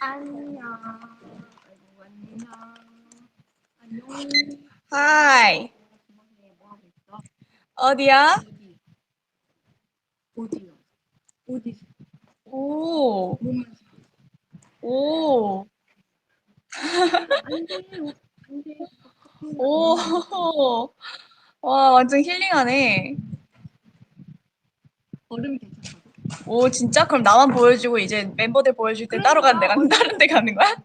안녕. 하이. 어디야? 어디? 어디요? 어디? 오. 오. 오. 와, 완전 힐링하네. 얼음이 괜찮다고? 오, 진짜? 그럼 나만 보여주고 이제 멤버들 보여줄 때 따로 가는 데 가는 다른 데 가는 거야?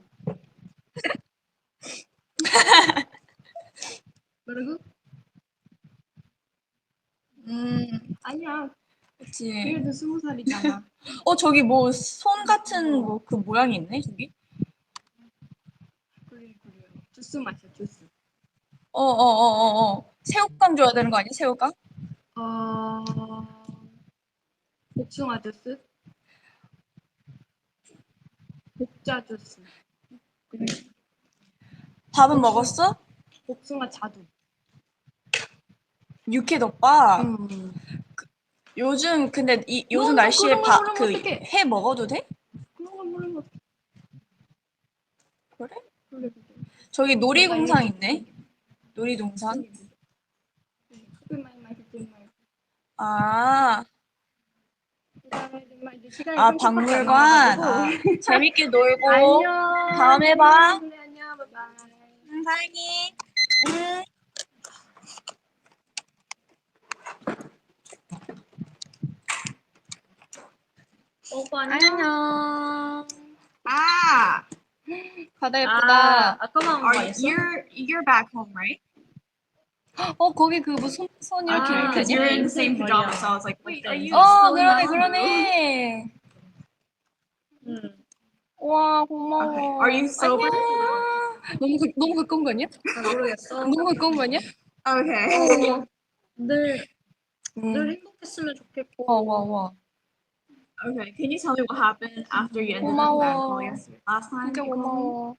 뭐라고? 음, 아니야. 그치. 그래도 스무 살이잖아. 어, 저기 뭐 손 같은 뭐 그 모양이 있네, 저기? 그래 그래. 주스 마셔 주스. 어, 어, 어, 어, 어. 새우깡 줘야 되는 거 아니야, 새우깡? 어. 복숭아 주스. 복자 주스. 그래. 밥은 먹었어? 복숭아 자두. 육회덮밥. 음. 요즘 근데 이 요즘 뭐, 날씨에 그런 거밥 모르면 그 먹어도 돼? 그런. 그래? 저기 놀이동산 있네. 놀이동산. 많이. 아, 아 30분밖에 안 박물관. 아, 재밌게 놀고. 안녕. 다음에 봐. 네, 안녕. 바이바이. 응, 사랑해. 응. 오빠 안녕. 아, 바다 아, 예쁘다. 아까만 Are you, you're you're back home, right? 어 거기 그뭐손 손 이렇게 아, 이렇게 Because you're in the same pajamas, so I was like, wait, are you? 어 still in 그러네 Malibu? 그러네. 응. 와 Okay. 고마워. Are you sober? 안녕. 너무 가- 너무 가까운 거 아니야? 잘 모르겠어. 너무 가까운 거 아니야? Okay. 늘, 응. 늘 행복했으면 좋겠고. 와와 와. Okay. Can you tell me what happened after you ended up 고마워. in that call yesterday? Last time 진짜 you called me? 고마워.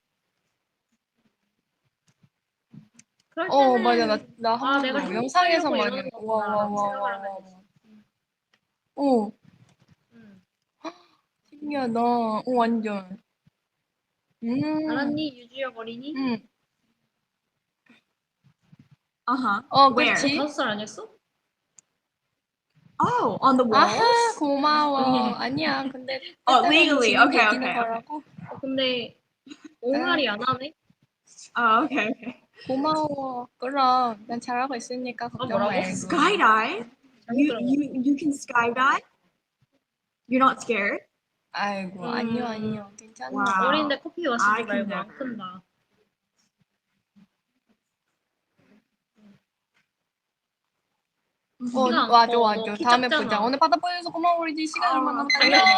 그럴 어 때는 맞아 나나 아, 한 내가 영상에서 많이 이러는 거구나. 와와와와 생각을 와. 하면 되지. 어 응. 신기하다. 어 완전. 음. 알았니? 유주혁 어린이? 응. Huh. 어 Where? 그렇지. 다섯 살 아니었어? Oh, on the walls. 아하 고마워. 아니야 근데 어, 때때로는 legally. Okay, okay, 거라고. 어, 근데 옹알이 안 하네? Oh, okay, okay. 고마워. 그럼 난 잘하고 있으니까 걱정 뭐라고? 말고. Skydive? You you you can skydive? You're not scared? 아이고 음. 안녕 안녕 괜찮아. 어린데 커피 마시지 I can 말고 안 never. 큰다. 어안 와줘 커. 와줘. 너키 다음에 작잖아. 보자. 오늘 바다 보여줘서 고마워 우리 시간 얼마 남았다. 아니, 안녕.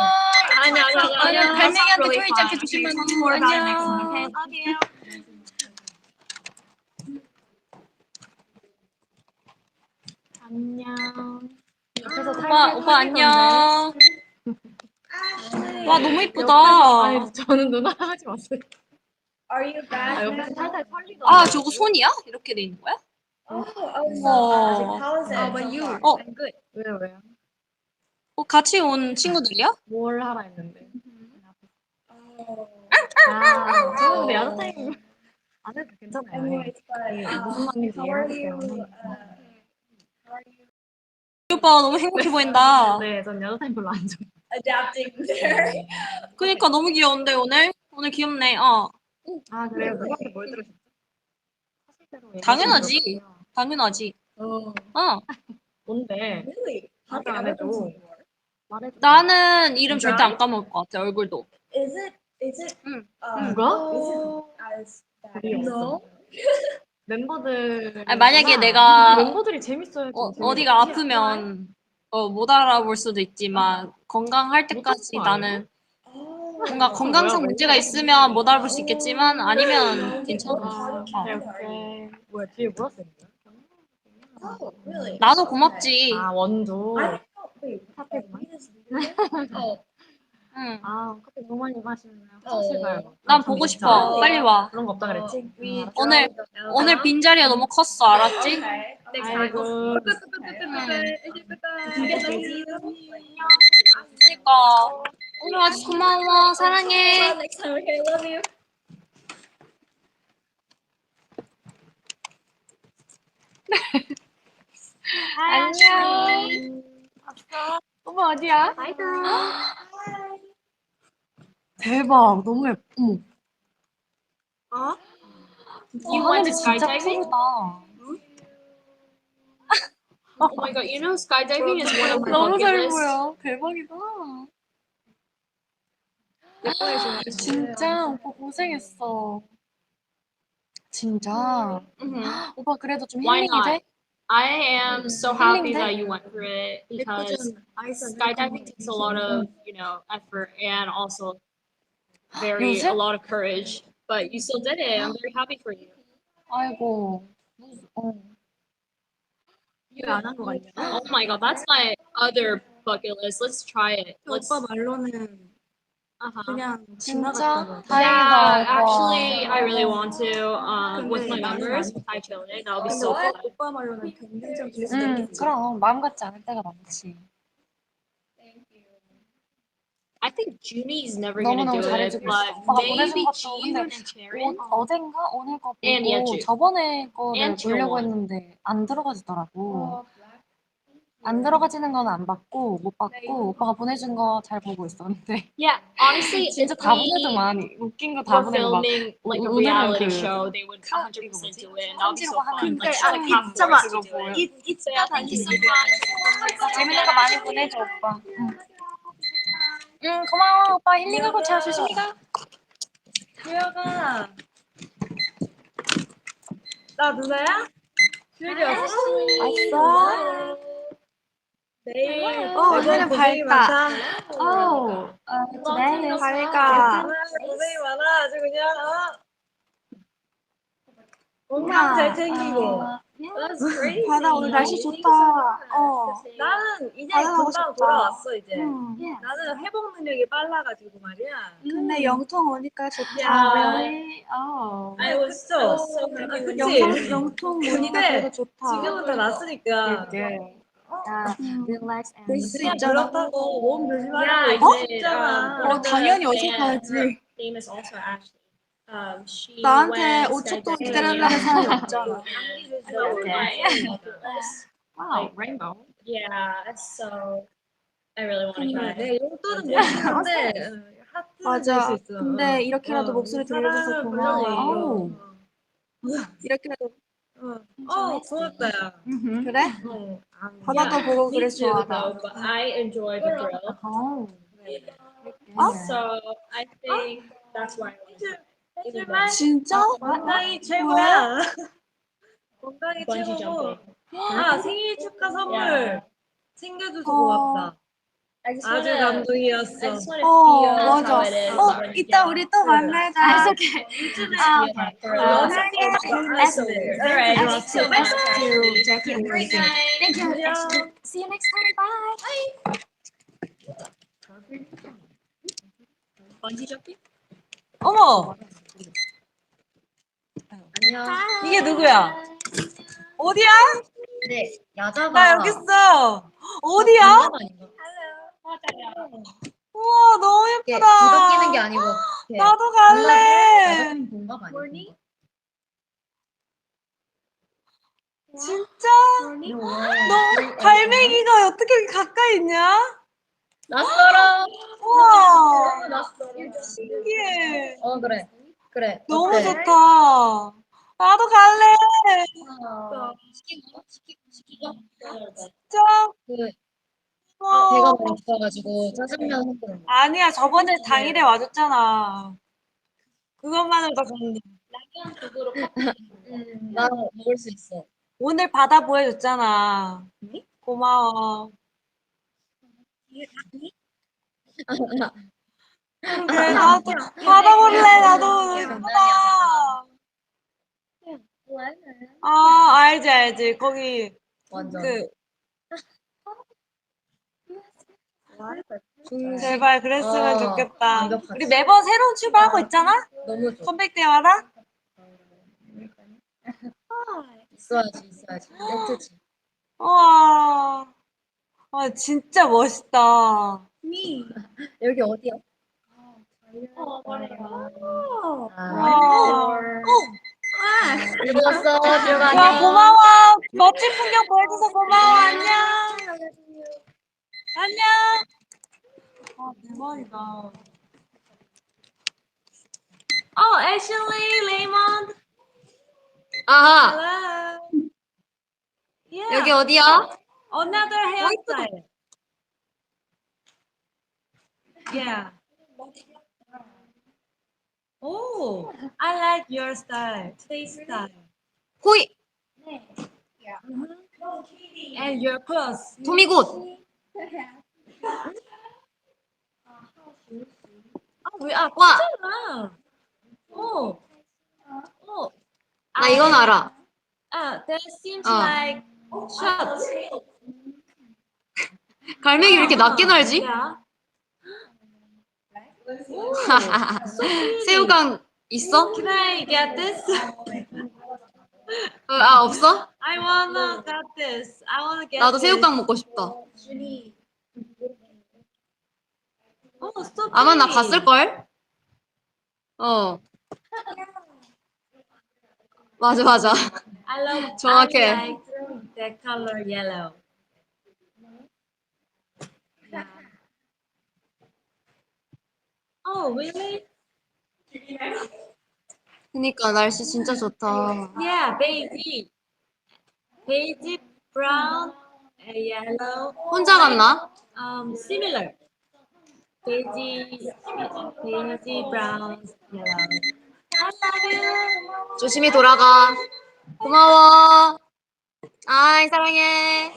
아니 아니 아니 아니 아니. 갈매기한테 really 쫄지 않게 tell me more about it next 안녕. okay? Love you. 안녕. 옆에서 오빠 오빠 안녕. 와 너무 이쁘다. 아니 저는 누나 하지 마세요. Are you back? 아, 옆에서 살살 털리가. 아 저거 손이야? 이렇게 돼 있는 거야? Oh, oh, so, How about you? 어. I'm good. 왜요 왜요? 어 같이 온 친구들이야? 뭘 하라 했는데? Oh. 아, 근데 야자 타임 안 해도 괜찮아요. 무슨 말인지 how are? 때문에. Uh, how are you 이 오빠 너무 행복해 보인다. 네, 전 야자 타임 별로 안 좋아해요. adapting there? 그니까 너무 귀여운데 오늘? 오늘 귀엽네. 어 아 그래요? 누구한테 뭘 들으셨죠? 사실대로 당연하지. 당연하지. Oh, 어 뭔데? really? How? 말해줘. 나는 이름? 절대 안 까먹을 것 같아 얼굴도. Is it? Is it? 응. Uh, 누가? Is it as bad 그게 as 없어. 멤버들. 아니, 만약에 내가 멤버들이 재밌어요. 어, 어디가 아프면 어, 못 알아볼 수도 있지만 건강할 때까지 거 나는 Oh. 뭔가 건강상 뭐야, 문제가 있으면 못 알아볼 수 있겠지만 아니면 괜찮아. 아, 어. 뭐야 뒤에 really? 나도 고맙지. 아 원조. 응. 아 커피 너무 많이 마시면 어. 가요. 난 보고 싶어. 빨리 와. 그런 거 없다 그랬지? we 아, 오늘- 오늘 빈 자리가 너무 컸어. 알았지? 아이고. Get to see them? 그러니까 오늘 와줘서 고마워 사랑해. 안녕 오빠 어디야? Girl. 대박 너무 예뻐 어머 어? 이 You to 진짜 skydiving? Oh my god, you know skydiving is one of my 너무 bucket 잘 lists. 보여 대박이다 진짜 오빠 고생했어 진짜 Mhm. 오빠 그래도 좀 Why 힐링이 돼? I am so happy Healing that you went through it because skydiving takes a lot of you know effort and also very 요새? a lot of courage. But you still did it. I'm very happy for you. 아이고 어. 왜안한 거 같냐? Oh my god, that's my other bucket list. Let's try it. Let's. 오빠 말로는 Uh-huh. 그냥 진짜 지나갔다고. 다행이다 Yeah, 오빠. actually, I really want to um, with my 근데 나는 members 안- with Thai Chile. That'll be 근데 so 오빠, fun. 오빠 말로는 경쟁점 될 수도 응 있겠지. 그럼 마음 같지 않을 때가 많지 I think Junie's never gonna 너무너무 do it, 잘해주고 but 있어. 오빠가 보내준 maybe 것도 근데 and Karen. 어, 어젠가 오늘 거 And 보고 예주. 저번에 거를 And 보려고 지원. 했는데 안 들어가지더라고 안 들어가지는 건안 받고 못 받고 오빠가 보내준 거 잘 보고 있었는데 Yeah, honestly, 진짜 다 we 보내더만 웃긴 거 다 were 보내고 막 filming like a 오늘은 reality 그 show, they would 카- 100% 이거 뭐지? do it, and that would be so 편지로 fun. 하는 Like, 거. she's like 아, half 진짜 to 막- do it. 이, 이 So yeah, thank you so much. 재밌는 거 많이 보내줘 오빠 응, 응 고마워 오빠 힐링하고 자 조심히 가 주혁아. 나 누나야? 주혁이 왔어? 왔어 내일. 어, 고생이 밝다. 많다. 어 today is 밝아. 고생이 많아, 아주 그냥. 어? 건강 잘 챙기고. That's great. 바다 오늘 날씨 좋다. 어. 나는 이제 바다 가고 금방 싶다. 돌아왔어 이제. 응. 나는 회복 능력이 빨라가지고 말이야. 근데 영통 오니까 좋다. 야. really? oh I was so so happy. 그치? 영통, 영통 오니까 근데 되게 좋다. 지금은 다 났으니까. good relax and 낼수 그냥 있잖아. 그렇다고 몸 Yeah, 조심하라고 I 어? did. 어, 당연히 name is also Ashley. Um, she 나한테 went 5초 동안 skydiving 기다려달라는 사람이 없잖아. wow, rainbow. Yeah, so I really want to try. 내 용돈은 못 쓰는데 하트 맞아. 낼수 있어. 근데 이렇게라도 어, 목소리 들려줘서 사랑을 고마워. 불러줘. 이렇게라도 어, 어, 고맙다, 야. 그래? 어, 아, 바다도 야, 보고 me 그래 too, 좋아하다. though, but I enjoy the drill. oh So I think that's why I want to 해줄만? 진짜? 건강이 최고야. 건강이 최고고. 아, 생일 축하 선물 야. 챙겨줘서 어. 고맙다. I just 아주 wanna, I 감동이었어. just 어, feel 맞아. how it is. 어, when- 이따 yeah. 우리 또 만나자. okay. Ah. For 어, real. Thank you so much. Jackie and Great night. thank you 안녕. see you next time bye Bungee jumping? 어머, 안녕. 이게 누구야? 어디야? 네, 여자가 나 여기 있어. 어디야? 우와, 너무 예쁘다. 구덕끼는 게 아니고 이렇게 나도 갈래. 공감 아니고 진짜? 너 갈매기가 어떻게 가까이 있냐? 낯설어. 우와, 낯설어. 신기해. 어 그래 그래. 너무 어때? 좋다. 나도 갈래. 어, 시키고 시키고 시키고. 진짜? 그 우와. 배가 고파가지고 짜장면. 아니야, 저번에 당일에 와줬잖아. 그것만으로 다 좋은데. 나 먹을 수 있어. 오늘 바다 보여줬잖아. 고마워. 그래, 나도 바다 볼래, 나도. 예쁘다. 아, 알지, 알지. 거기, 완전. 그, 음, 제발 그랬으면 어, 좋겠다. 완벽하지. 우리 매번 새로운 출발하고 있잖아? 너무 좋아. 컴백 때마다? 있어야지 있어야지. 세트지. 우와. 아, 진짜 멋있다. Me. 여기 어디야? Oh. 읽었어. 들어가. 야 고마워. 멋진 풍경 보여줘서 고마워. 안녕. 안녕. 아 대박이다. Oh, actually, Raymond. 아하 Hello. Yeah. 여기 어디야? Another hairstyle. Yeah. Oh, I like your style, today's style. 호이 And your clothes. 도미곶 Oh, we are 와 괜찮아. Oh. Oh. 나 이건 알아. Ah, that seems 어. like shorts. 갈매기 왜 이렇게 낮게 날지? Yeah. 새우깡 있어? Can I get this? 어, 아 없어? I wanna get this. I wanna get 나도 this. 새우깡 먹고 싶다. Oh, so 아마 나 pretty. 갔을 걸? 어. 맞아 맞아. I love. 정확해. I like that color yellow. Oh, really? 그니까 날씨 진짜 좋다. Yeah, beige. Beige, brown, and yellow. 혼자 갔나? Um, similar. Beige, beige, brown, yellow. I love you. 조심히 돌아가. 고마워. 아이 사랑해.